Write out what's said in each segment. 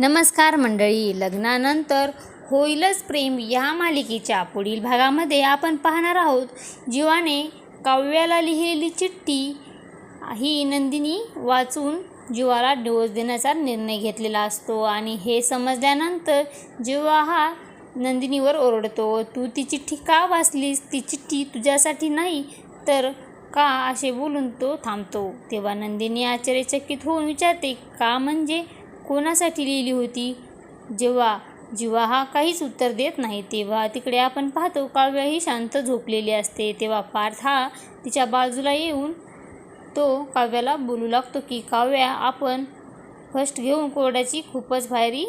नमस्कार मंडळी लग्नानंतर होईलच प्रेम या मालिकेच्या पुढील भागामध्ये आपण पाहणार आहोत जीवाने काव्याला लिहिलेली चिठ्ठी. ही नंदिनी वाचून जीवाला डिवोर्स देण्याचा निर्णय घेतलेला असतो आणि हे समजल्यानंतर जीवा हा नंदिनीवर ओरडतो तू ती चिठ्ठी का वाचलीस? ती चिठ्ठी तुझ्यासाठी नाही तर का असे बोलून तो थांबतो? तेव्हा नंदिनी आश्चर्यचकित होऊन विचारते का म्हणजे कोणासाठी लिहिली होती? जेव्हा जीवा हा काहीच उत्तर देत नाही तेव्हा तिकडे आपण पाहतो काव्याही शांत झोपलेली असते. तेव्हा पार्थ हा तिच्या बाजूला येऊन तो काव्याला बोलू लागतो की काव्या आपण फर्स्ट घेऊन कोरड्याची खूपच भारी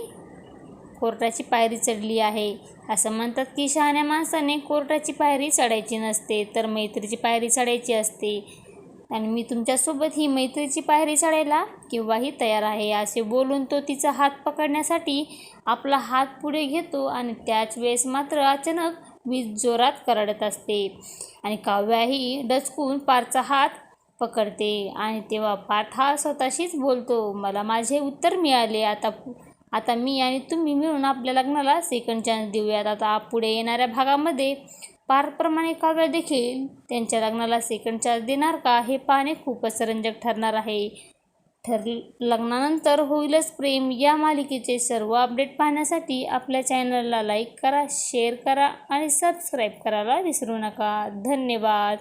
कोर्टाची पायरी चढली आहे. असं म्हणतात की शहाण्या माणसाने कोर्टाची पायरी चढायची नसते तर मैत्रीची पायरी चढायची असते. आणि मी तुमच्यासोबत ही मैत्रीची पायरी चढायला केव्हाही तयार आहे. असे बोलून तो तिचा हात पकडण्यासाठी आपला हात पुढे घेतो आणि त्याच वेळेस मात्र अचानक वीज जोरात करडत असते आणि काव्याही डचकून पारचा हात पकडते आणि तेव्हा पार्थ हा स्वतःशीच बोलतो मला माझे उत्तर मिळाले. आता आता मी आणि तुम्ही मिळून आपल्या लग्नाला सेकंड चान्स देऊयात. आता पुढे येणाऱ्या भागामध्ये पारप्रमाणे काव्य देखील. त्यांच्या लग्नाला सेकंड चार्ज देणार का हे पाहणे खूपच रंजक ठरणार आहे. ठर लग्नानंतर होईलच प्रेम. या मालिकेचे सर्व अपडेट पाहण्यासाठी आपल्या चॅनलला लाईक करा शेअर करा आणि सबस्क्राईब करायला विसरू नका. धन्यवाद.